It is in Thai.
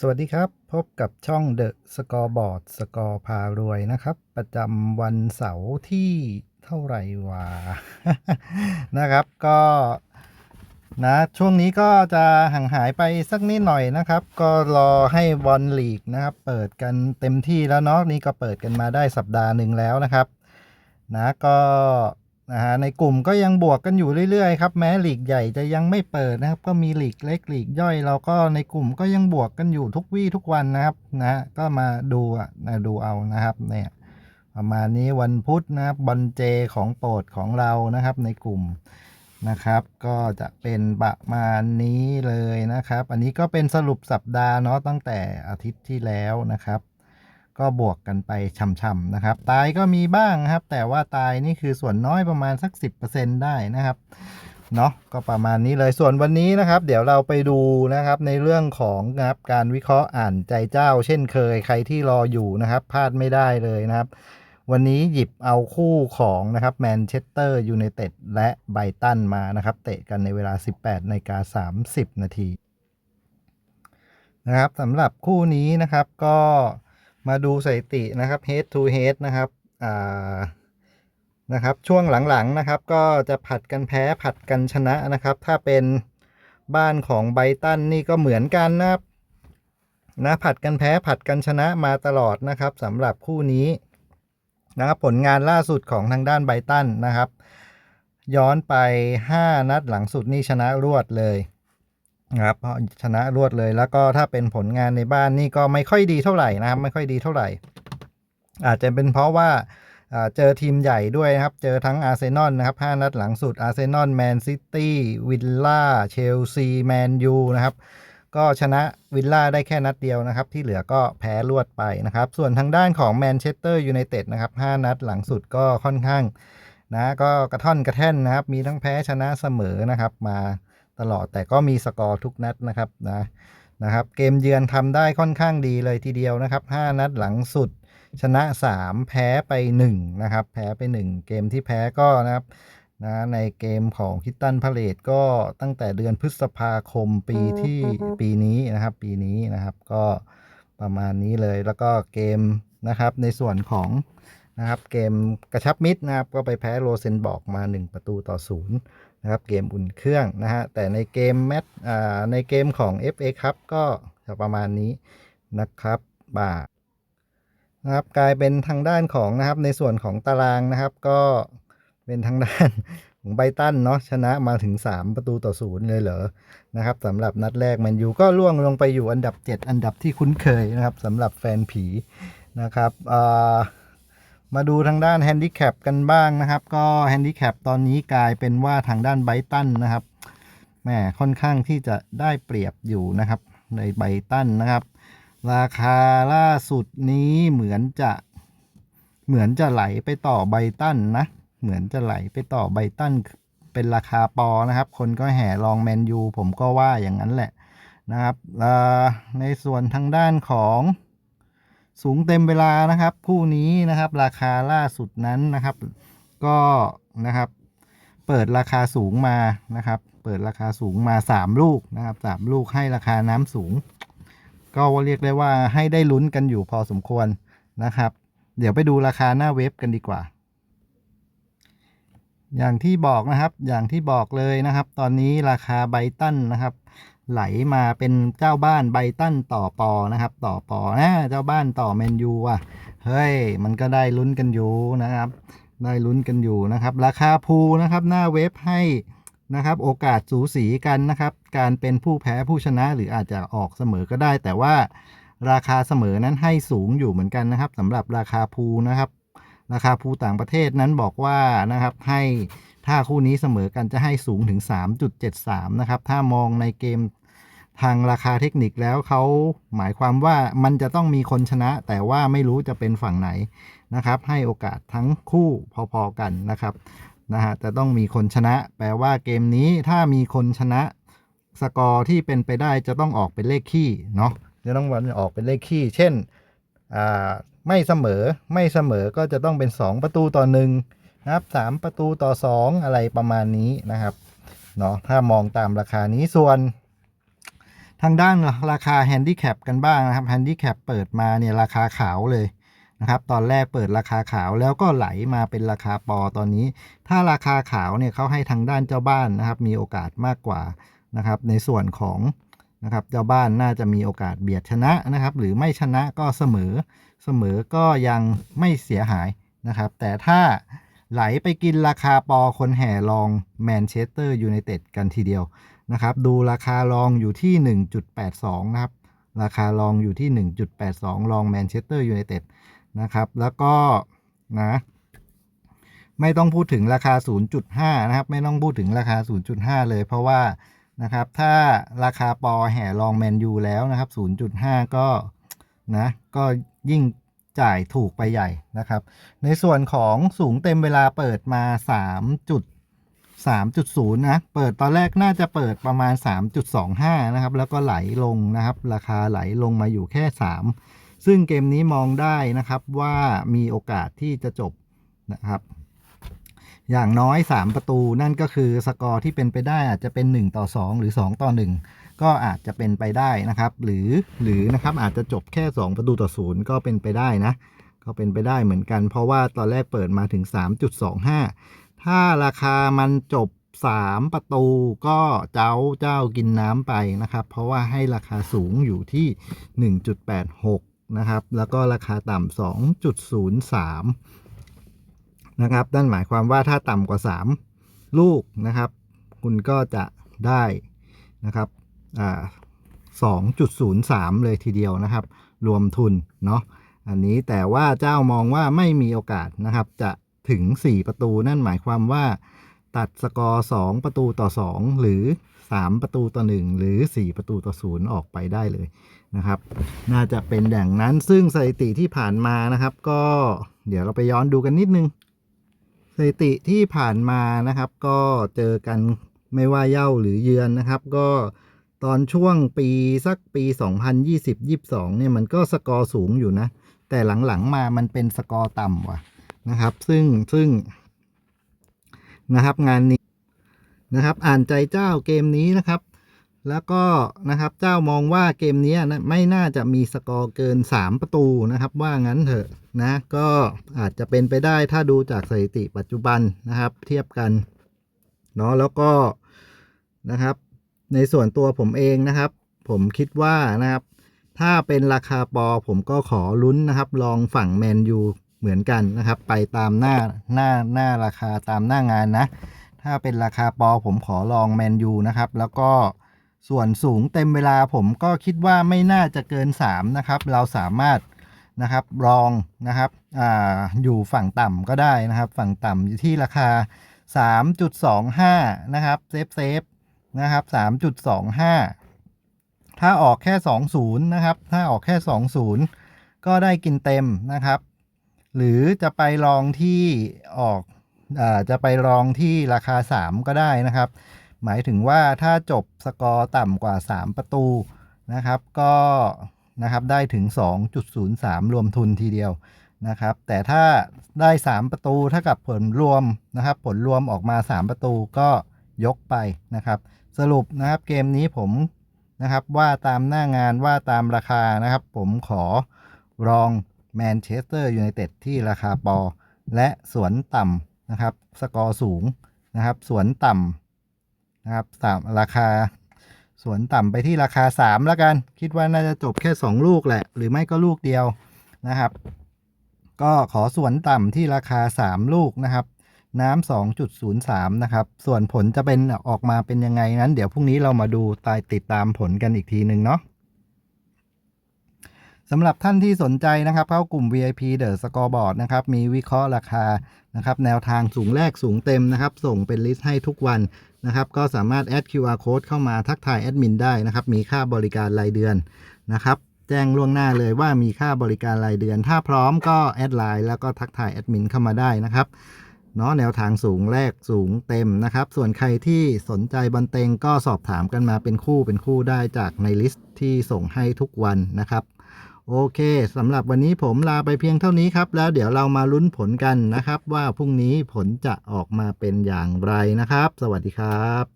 สวัสดีครับ พบกับช่อง The Scoreboard สกอร์พารวยนะครับ ประจำวันเสาร์ที่เท่าไหร่วะ นะครับก็นะช่วงนี้ก็จะห่างหายไปสักนิดหน่อยนะครับ ก็รอให้บอลลีกนะครับ เปิดกันเต็มที่แล้วเนาะนี่ก็เปิดกันมาได้สัปดาห์หนึ่งแล้วนะครับ นะก็ นะฮะในกลุ่มก็ยังบวกกันอยู่เรื่อยๆครับแม้หลีกใหญ่จะยังไม่เปิดนะครับ ก็มีหลีกเล็กหลีกย่อยเราก็ในกลุ่มก็ยังบวกกันอยู่ทุกวี่ทุกวันนะครับนะก็มาดูนะดูเอานะครับเนี่ยประมาณนี้วันพุธนะครับบอลเจของโปรดของเรานะครับในกลุ่มนะครับ ก็จะเป็นประมาณนี้เลยนะครับ อันนี้ก็เป็นสรุปสัปดาห์เนาะตั้งแต่อาทิตย์ที่แล้วนะครับ ก็บวกกันไปช่ำๆนะครับ ตายก็มีบ้างครับ แต่ว่าตายนี่คือส่วนน้อยประมาณสัก 10%ได้นะครับเนาะก็ประมาณนี้เลยส่วนวันนี้นะครับ เดี๋ยวเราไปดูนะครับในเรื่องของนะครับการวิเคราะห์อ่านใจเจ้า เช่นเคยใครที่รออยู่นะครับพลาดไม่ได้เลยนะครับ วันนี้หยิบเอาคู่ของนะครับแมนเชสเตอร์ยูไนเต็ดและไบรตันมานะครับ เตะกันในเวลา 18นาฬิกา30 นาทีนะครับสำหรับคู่นี้นะครับก็ มาดูสถิตินะครับ head to head นะครับอ่านะครับ ช่วงหลังๆนะครับ ก็จะผัดกันแพ้ผัดกันชนะนะครับ ถ้าเป็นบ้านของไบตันนี่ก็เหมือนกันนะครับนะผัดกันแพ้ผัดกันชนะมาตลอดนะครับสำหรับคู่นี้นะครับผลงานล่าสุดของทางด้านไบตันนะครับ ย้อนไป 5 นัดหลังสุดนี่ชนะรวดเลย นะครับชนะรวดเลย แล้วก็ถ้าเป็นผลงานในบ้านนี่ก็ไม่ค่อยดีเท่าไหร่นะครับ ไม่ค่อยดีเท่าไหร่ อาจจะเป็นเพราะว่าอ่าเจอทีมใหญ่ด้วยนะครับ เจอทั้งอาร์เซนอลนะครับ5นัดหลังสุดอาร์เซนอลแมนซิตี้วิลล่าเชลซีแมนยูนะครับ ก็ชนะวิลล่าได้แค่นัดเดียวนะครับ ที่เหลือก็แพ้รวดไปนะครับ ส่วนทางด้านของแมนเชสเตอร์ยูไนเต็ดนะครับ5นัดหลังสุดก็ค่อนข้างนะก็กระท่อนกระแท่นนะครับ มีทั้งแพ้ชนะเสมอนะครับ มา ตลอดแต่ก็มีสกอร์ทุกนัดนะครับนะนะครับเกมเยือนทำได้ค่อนข้างดีเลยทีเดียวนะครับ 5 นัดหลังสุด ชนะ 3 แพ้ไป 1 นะครับ แพ้ไป 1 เกมที่แพ้ก็นะครับนะในเกมของคิตตันพาเลตก็ตั้งแต่เดือนพฤษภาคมปีที่ปีนี้นะครับ ปีนี้นะครับก็ประมาณนี้เลยแล้วก็เกมนะครับในส่วนของนะครับเกมกระชับมิตรนะครับก็ไปแพ้โรเซนบอกมา 1 ประตูต่อศู นะครับเกมอุ่นเครื่องนะฮะแต่ในเกมแมตช์ในเกมของ FA ครับก็จะประมาณนี้นะครับบ่านะครับกลายเป็นทางด้านของนะครับในส่วนของตารางนะครับ ก็เป็นทางด้านของไบตันเนาะชนะมาถึง 3 ประตูต่อศูนย์เลยเหรอนะครับสำหรับนัดแรกแมนอยู่ก็ล่วงลงไปอยู่อันดับ 7 อันดับที่คุ้นเคยนะครับสำหรับแฟนผีนะครับอ่า มาดูทางด้านแฮนดิแคปกันบ้างนะครับ ก็แฮนดิแคปตอนนี้กลายเป็นว่าทางด้านไบตันนะครับแหมค่อนข้างที่จะได้เปรียบอยู่นะครับ ในไบตันนะครับ ราคาล่าสุดนี้เหมือนจะเหมือนจะไหลไปต่อไบตันนะ เหมือนจะไหลไปต่อไบตันเป็นราคาปอนะครับ คนก็แห่ลองแมนยูผมก็ว่าอย่างนั้นแหละนะครับในส่วนทางด้านของ สูงเต็มเวลานะครับ คู่นี้นะครับ ราคาล่าสุดนั้นนะครับ ก็นะครับ เปิดราคาสูงมานะครับ เปิดราคาสูงมา 3 ลูกนะครับสามลูกให้ราคาน้ำสูง ก็เรียกได้ว่าให้ได้ลุ้นกันอยู่พอสมควรนะครับ เดี๋ยวไปดูราคาหน้าเว็บกันดีกว่า อย่างที่บอกนะครับ อย่างที่บอกเลยนะครับ ตอนนี้ราคาไบตันนะครับ ไหลมาเป็นเจ้าบ้านไบตันต่อปอนะครับ ต่อปอนะเจ้าบ้านต่อแมนยูอะเฮ้ยมันก็ได้ลุ้นกันอยู่นะครับ ได้ลุ้นกันอยู่นะครับ ราคาพูนะครับหน้าเว็บให้นะครับโอกาสสูสีกันนะครับ การเป็นผู้แพ้ผู้ชนะหรืออาจจะออกเสมอก็ได้ แต่ว่าราคาเสมอนั้นให้สูงอยู่เหมือนกันนะครับสำหรับราคาพูนะครับ ราคาภูต่างประเทศนั้นบอกว่านะครับให้ ถ้าคู่นี้เสมอกันจะให้สูงถึง 3.73 นะครับ ถ้ามองในเกมทางราคาเทคนิคแล้วเขาหมายความว่ามันจะต้องมีคนชนะ แต่ว่าไม่รู้จะเป็นฝั่งไหนนะครับ ให้โอกาสทั้งคู่พอๆกันนะครับนะฮะจะต้องมีคนชนะ แปลว่าเกมนี้ถ้ามีคนชนะสกอร์ที่เป็นไปได้จะต้องออกเป็นเลขคี่เนาะจะต้องวันออกเป็นเลขคี่เช่นอ่าไม่เสมอไม่เสมอก็จะต้องเป็น 2 ประตูต่อหนึ่ง นะครับ 3 ประตูต่อ 2 อะไรประมาณนี้นะครับเนาะถ้ามองตามราคานี้ส่วน ทางด้านราคาแฮนดิแคปกันบ้างนะครับแฮนดิแคปเปิดมาเนี่ยราคาขาวเลยนะครับตอนแรกเปิดราคาขาวแล้วก็ไหลมาเป็นราคาปอตอนนี้ ถ้าราคาขาวเนี่ยเขาให้ทางด้านเจ้าบ้านนะครับ มีโอกาสมากกว่านะครับ ในส่วนของนะครับเจ้าบ้านน่าจะมีโอกาสเบียดชนะนะครับ หรือไม่ชนะก็เสมอเสมอก็ยังไม่เสียหายนะครับ แต่ถ้า ไหลไปกินราคาปอคนแห่ลองแมนเชสเตอร์ยูไนเต็ดกันทีเดียวนะครับ ดูราคารองอยู่ที่ 1.82 นะครับ ราคารองอยู่ที่ 1.82รองแมนเชสเตอร์ยูไนเต็ดนะครับ แล้วก็นะ ไม่ต้องพูดถึงราคา 0.5 นะครับ ไม่ต้องพูดถึงราคา 0.5 เลยเพราะว่านะครับ ถ้าราคาปอแห่รองแมนยูแล้วนะครับ 0.5 ก็นะ ก็ยิ่ง จ่ายถูกไปใหญ่นะครับ ในส่วนของสูงเต็มเวลาเปิดมา 3. จุด3.0 นะ เปิดตอนแรกน่าจะเปิดประมาณ 3.25 นะครับ แล้วก็ไหลลงนะครับ ราคาไหลลงมาอยู่แค่ 3 ซึ่งเกมนี้มองได้นะครับว่ามีโอกาสที่จะจบนะครับ อย่างน้อย 3 ประตูนั่นก็คือสกอร์ที่เป็นไปได้อาจจะเป็น 1 ต่อ 2 หรือ 2 ต่อ 1 ก็อาจจะเป็นไปได้นะครับ หรือหรือนะครับอาจจะจบแค่ 2 ประตูต่อ0ก็เป็นไปได้นะ ก็เป็นไปได้เหมือนกัน เพราะว่าตอนแรกเปิดมาถึง 3.25 ถ้าราคามันจบ 3 ประตูก็เจ้าเจ้ากินน้ำไปนะครับ เพราะว่าให้ราคาสูงอยู่ที่ 1.86 นะครับ แล้วก็ราคาต่ำ2.03 นะครับนั่นหมายความว่าถ้าต่ำกว่า 3 ลูกนะครับ คุณก็จะได้นะครับ 2.03 เลยทีเดียวนะครับ รวมทุนเนาะอันนี้แต่ว่าเจ้ามองว่าไม่มีโอกาสนะครับ จะถึง 4 ประตูนั่นหมายความว่า ตัดสกอร์ 2 ประตูต่อ 2 หรือ 3 ประตูต่อ 1 หรือ 4 ประตูต่อ 0 ออกไปได้เลยนะครับ น่าจะเป็นอย่างนั้นซึ่งสถิติที่ผ่านมานะครับ ก็เดี๋ยวเราไปย้อนดูกันนิดนึงสถิติที่ผ่านมานะครับ ก็เจอกันไม่ว่าเย่าหรือเยือนนะครับ ก็ ตอนช่วงปีสักปี 2020-22เนี่ยมันก็สกอร์สูงอยู่นะ แต่หลังๆมามันเป็นสกอร์ต่ำว่ะนะครับ ซึ่งซึ่งนะครับงานนี้นะครับอ่านใจเจ้าเกมนี้นะครับ แล้วก็นะครับเจ้ามองว่าเกมนี้นะไม่น่าจะมีสกอร์เกิน 3 ประตูนะครับ ว่างั้นเถอะนะก็อาจจะเป็นไปได้ถ้าดูจากสถิติปัจจุบันนะครับ เทียบกันเนาะแล้วก็นะครับ ในส่วนตัวผมเองนะครับ ผมคิดว่านะครับ ถ้าเป็นราคาปอผมก็ขอลุ้นนะครับ ลองฝั่งแมนยูเหมือนกันนะครับ ไปตามหน้าหน้าหน้าราคาตามหน้างานนะ ถ้าเป็นราคาปอผมขอลองแมนยูนะครับ แล้วก็ส่วนสูงเต็มเวลาผมก็คิดว่าไม่น่าจะเกิน 3 นะครับ เราสามารถนะครับลองนะครับอ่าอยู่ฝั่งต่ำก็ได้นะครับ ฝั่งต่ำอยู่ที่ราคา 3.25 นะครับ เซฟเซฟ นะครับ3.25ถ้าออกแค่20นะครับ ถ้าออกแค่20ก็ได้กินเต็มนะครับ หรือจะไปลองที่ออกอาจะไปลองที่ราคา 3 ก็ได้นะครับ หมายถึงว่าถ้าจบสกอร์ต่ำกว่า 3 ประตูนะครับ ก็นะครับได้ถึง 2.03 รวมทุนทีเดียวนะครับ แต่ถ้าได้ 3 ประตูเท่ากับผลรวมนะครับ ผลรวมออกมา 3 ประตูก็ยกไปนะครับ สรุปนะครับเกมนี้ผมนะครับว่าตามหน้างานว่าตามราคานะครับ ผมขอรองแมนเชสเตอร์ยูไนเต็ดที่ราคาปอ และสวนต่ำนะครับ สกอร์สูงนะครับสวนต่ำนะครับสามราคาสวนต่ำไปที่ราคา 3 แล้วกัน คิดว่าน่าจะจบแค่ 2 ลูกแหละ หรือไม่ก็ลูกเดียวนะครับ ก็ขอสวนต่ำที่ราคา 3 ลูกนะครับ น้ำ 2.03 นะครับ ส่วนผลจะเป็นออกมาเป็นยังไงนั้น เดี๋ยวพรุ่งนี้เรามาดูตายติดตามผลกันอีกทีหนึ่งเนาะสำหรับท่านที่สนใจนะครับเข้ากลุ่ม VIP The Scoreboard นะครับ มีวิเคราะห์ราคานะครับ แนวทางสูงแรกสูงเต็มนะครับ ส่งเป็นลิสต์ให้ทุกวันนะครับ ก็สามารถแอด QR Code เข้ามาทักทายแอดมินได้นะครับ มีค่าบริการรายเดือนนะครับ แจ้งล่วงหน้าเลยว่ามีค่าบริการรายเดือน ถ้าพร้อมก็แอดไลน์แล้วก็ทักทายแอดมินเข้ามาได้นะครับ เนาะแนวทางสูงแรกสูงเต็มนะครับ ส่วนใครที่สนใจบอลเต็งก็สอบถามกันมาเป็นคู่เป็นคู่ได้จากในลิสต์ที่ส่งให้ทุกวันนะครับ โอเคสำหรับวันนี้ผมลาไปเพียงเท่านี้ครับ แล้วเดี๋ยวเรามาลุ้นผลกันนะครับ ว่าพรุ่งนี้ผลจะออกมาเป็นอย่างไรนะครับ สวัสดีครับ